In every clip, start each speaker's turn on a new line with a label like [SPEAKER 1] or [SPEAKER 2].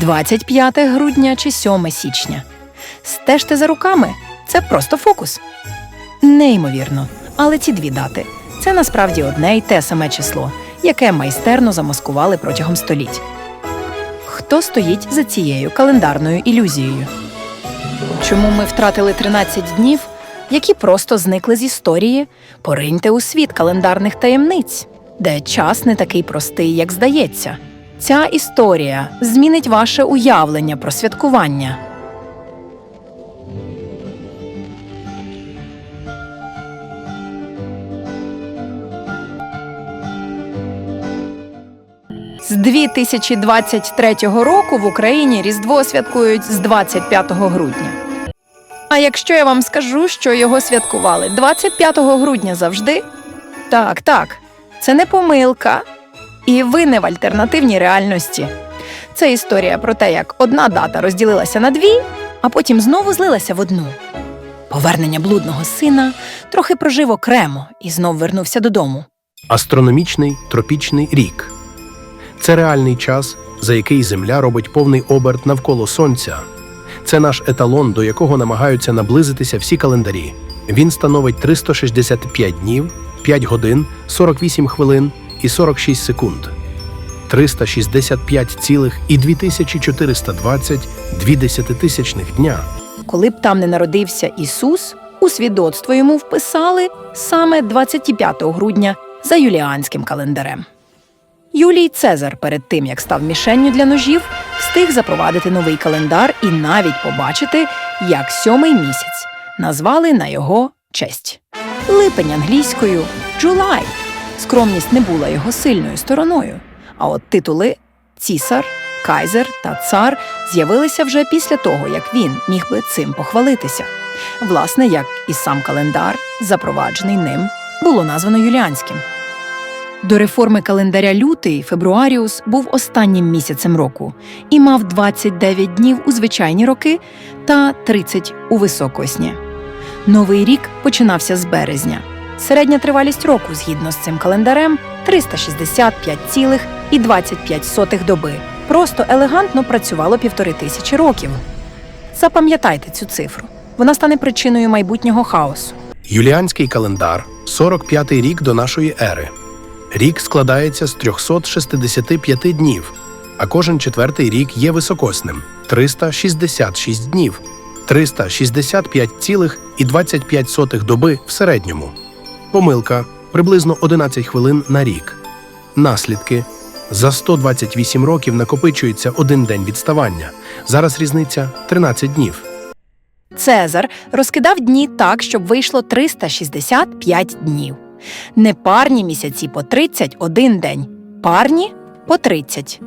[SPEAKER 1] 25 грудня чи 7 січня. Стежте за руками це просто фокус. Неймовірно. Але ці дві дати це насправді одне й те саме число, яке майстерно замаскували протягом століть. Хто стоїть за цією календарною ілюзією? Чому ми втратили 13 днів, які просто зникли з історії? Пориньте у світ календарних таємниць, де час не такий простий, як здається. Ця історія змінить ваше уявлення про святкування. З 2023 року в Україні Різдво святкують з 25 грудня. А якщо я вам скажу, що його святкували 25 грудня завжди? Так, так, це не помилка. І ви не в альтернативній реальності. Це історія про те, як одна дата розділилася на дві, а потім знову злилася в одну. Повернення блудного сина трохи прожив окремо і знов вернувся додому.
[SPEAKER 2] Астрономічний тропічний рік це реальний час, за який Земля робить повний оберт навколо Сонця. Це наш еталон, до якого намагаються наблизитися всі календарі. Він становить 365 днів, 5 годин, 48 хвилин і 46 секунд. 365,2420 дві десятитисячних дня.
[SPEAKER 1] Коли б там не народився Ісус, у свідоцтво йому вписали саме 25 грудня за юліанським календарем. Юлій Цезар перед тим, як став мішенню для ножів, встиг запровадити новий календар і навіть побачити, як сьомий місяць назвали на його честь. Липень англійською July. Скромність не була його сильною стороною. А от титули цісар, кайзер та цар з'явилися вже після того, як він міг би цим похвалитися. Власне, як і сам календар, запроваджений ним, було названо юліанським. До реформи календаря лютий Фебруаріус був останнім місяцем року і мав 29 днів у звичайні роки та 30 у високосні. Новий рік починався з березня. Середня тривалість року, згідно з цим календарем, 365,25 доби. Просто елегантно працювало півтори тисячі років. Запам'ятайте цю цифру. Вона стане причиною майбутнього хаосу.
[SPEAKER 2] Юліанський календар 45-й рік до нашої ери. Рік складається з 365 днів, а кожен четвертий рік є високосним 366 днів, 365,25 доби в середньому. Помилка приблизно 11 хвилин на рік. Наслідки за 128 років накопичується один день відставання. Зараз різниця 13 днів.
[SPEAKER 1] Цезар розкидав дні так, щоб вийшло 365 днів. Не парні місяці по 31 день, парні по 30.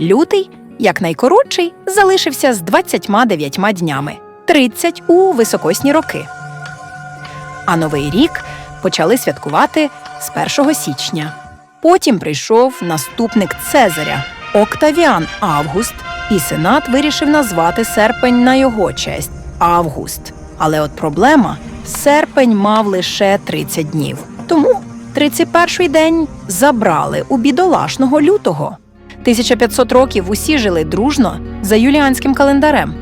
[SPEAKER 1] Лютий, як найкоротший, залишився з 29 днями 30 у високосні роки. А новий рік почали святкувати з 1 січня. Потім прийшов наступник Цезаря Октавіан Август, і сенат вирішив назвати серпень на його честь Август. Але от проблема серпень мав лише 30 днів. Тому 31-й день забрали у бідолашного лютого. 1500 років усі жили дружно за юліанським календарем.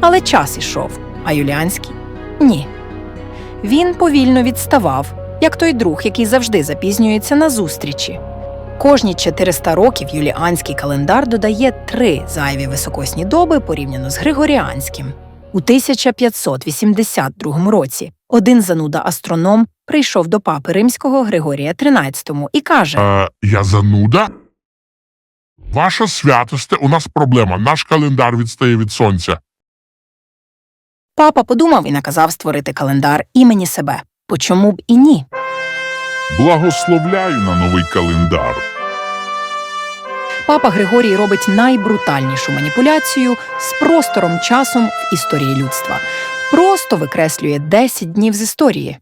[SPEAKER 1] Але час ішов, а юліанський ні. Він повільно відставав, як той друг, який завжди запізнюється на зустрічі. Кожні 400 років юліанський календар додає три зайві високосні доби порівняно з григоріанським. У 1582 році один зануда астроном прийшов до папи римського Григорія XIII і каже:
[SPEAKER 3] Е, я зануда? Ваша святосте, у нас проблема. Наш календар відстає від сонця.
[SPEAKER 1] Папа подумав і наказав створити календар імені себе. По чому б і ні?
[SPEAKER 3] Благословляю на новий календар.
[SPEAKER 1] Папа Григорій робить найбрутальнішу маніпуляцію з простором часом в історії людства. Просто викреслює 10 днів з історії.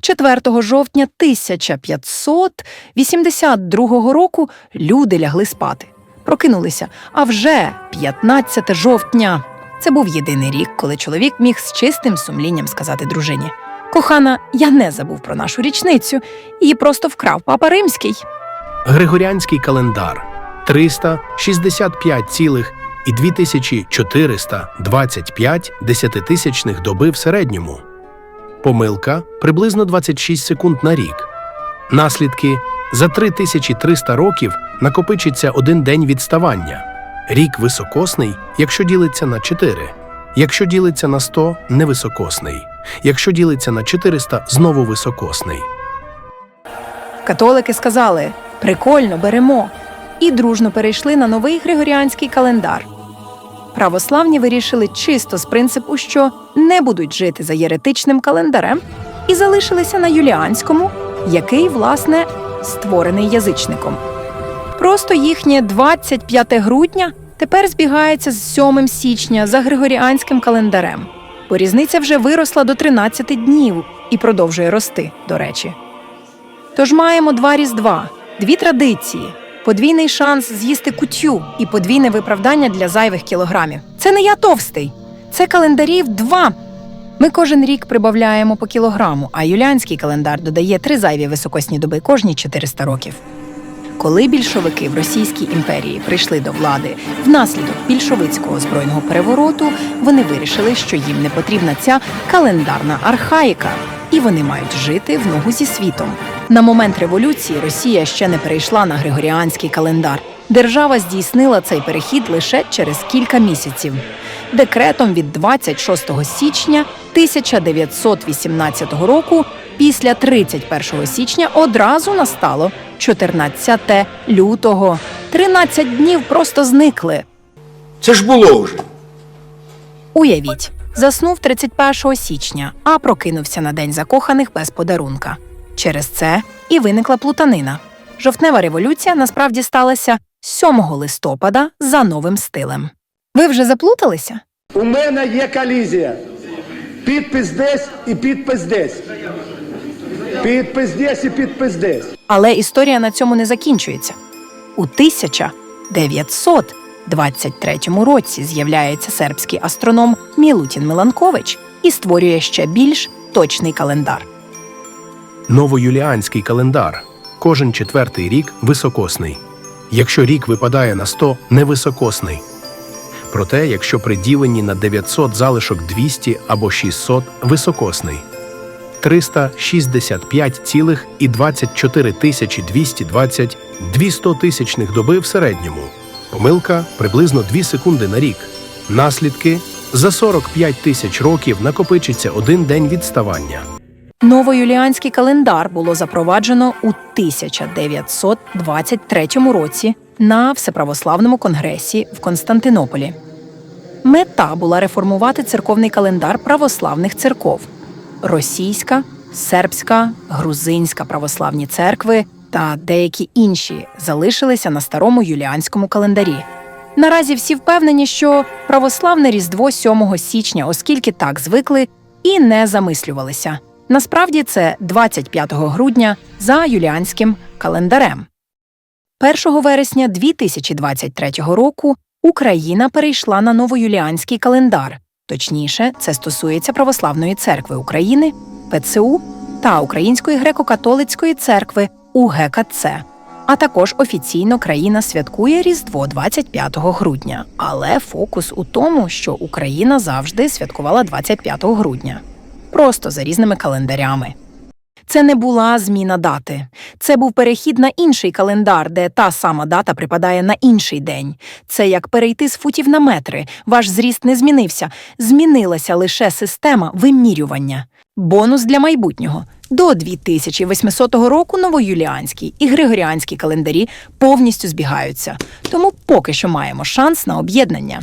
[SPEAKER 1] 4 жовтня 1582 року люди лягли спати. Прокинулися. А вже 15 жовтня. Це був єдиний рік, коли чоловік міг з чистим сумлінням сказати дружині: Кохана, я не забув про нашу річницю, її просто вкрав папа римський.
[SPEAKER 2] Григоріанський календар 365,25 і 2425 десятитисячних доби в середньому. Помилка приблизно 26 секунд на рік. Наслідки за 3300 років накопичиться один день відставання. Рік високосний, якщо ділиться на 4. Якщо ділиться на 100 – невисокосний. Якщо ділиться на 400 – знову високосний.
[SPEAKER 1] Католики сказали: прикольно, беремо. І дружно перейшли на новий григоріанський календар. Православні вирішили чисто з принципу, що не будуть жити за єретичним календарем, і залишилися на юліанському, який, власне, створений язичником. Просто їхнє 25 грудня тепер збігається з 7 січня за григоріанським календарем, бо різниця вже виросла до 13 днів і продовжує рости, до речі. Тож маємо два різдва, дві традиції, подвійний шанс з'їсти кутю і подвійне виправдання для зайвих кілограмів. Це не я товстий, це календарів два. Ми кожен рік прибавляємо по кілограму, а юліанський календар додає три зайві високосні доби кожні 400 років. Коли більшовики в Російській імперії прийшли до влади внаслідок більшовицького збройного перевороту, вони вирішили, що їм не потрібна ця календарна архаїка, і вони мають жити в ногу зі світом. На момент революції Росія ще не перейшла на григоріанський календар. Держава здійснила цей перехід лише через кілька місяців. Декретом від 26 січня 1918 року після 31 січня одразу настало 14 лютого. 13 днів просто зникли.
[SPEAKER 4] Це ж було вже.
[SPEAKER 1] Уявіть, заснув 31 січня, а прокинувся на день закоханих без подарунка. Через це і виникла плутанина. Жовтнева революція насправді сталася 7 листопада за новим стилем. Ви вже заплуталися?
[SPEAKER 5] У мене є колізія. Підпис десь і підпис десь. Підпис десь і підпис десь.
[SPEAKER 1] Але історія на цьому не закінчується. У 1923 році з'являється сербський астроном Мілутін Миланкович і створює ще більш точний календар.
[SPEAKER 2] Новоюліанський календар. Кожен четвертий рік високосний. Якщо рік випадає на 100 – невисокосний. Проте, якщо при діленні на 900 залишок 200 або 600 – високосний. 365,24 тисячі 220 – 200 тисячних доби в середньому. Помилка – приблизно 2 секунди на рік. Наслідки – за 45 тисяч років накопичиться один день відставання.
[SPEAKER 1] Новоюліанський календар було запроваджено у 1923 році на Всеправославному конгресі в Константинополі. Мета була реформувати церковний календар православних церков російська, сербська, грузинська православні церкви та деякі інші залишилися на старому юліанському календарі. Наразі всі впевнені, що православне Різдво 7 січня, оскільки так звикли і не замислювалися. Насправді це 25 грудня за юліанським календарем. 1 вересня 2023 року Україна перейшла на новоюліанський календар. Точніше, це стосується Православної церкви України, ПЦУ та Української греко-католицької церкви УГКЦ. А також офіційно країна святкує Різдво 25 грудня. Але фокус у тому, що Україна завжди святкувала 25 грудня просто за різними календарями. Це не була зміна дати. Це був перехід на інший календар, де та сама дата припадає на інший день. Це як перейти з футів на метри. Ваш зріст не змінився. Змінилася лише система вимірювання. Бонус для майбутнього. До 2800 року новоюліанський і григоріанський календарі повністю збігаються. Тому поки що маємо шанс на об'єднання.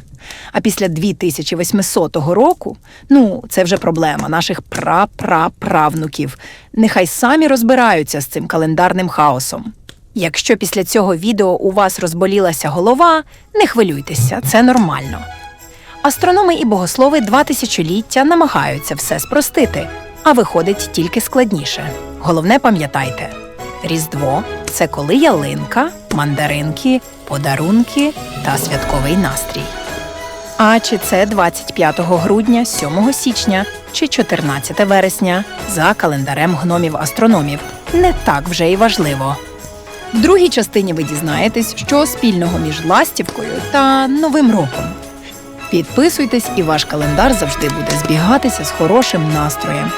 [SPEAKER 1] А після 2800 року, ну, це вже проблема наших пра-пра-правнуків. Нехай самі розбираються з цим календарним хаосом. Якщо після цього відео у вас розболілася голова, не хвилюйтеся, це нормально. Астрономи і богослови два тисячоліття намагаються все спростити, а виходить тільки складніше. Головне пам'ятайте: Різдво це коли ялинка, мандаринки, подарунки та святковий настрій. А чи це 25 грудня, 7 січня чи 14 вересня за календарем гномів-астрономів не так вже й важливо. В другій частині ви дізнаєтесь, що спільного між ластівкою та Новим роком. Підписуйтесь, і ваш календар завжди буде збігатися з хорошим настроєм.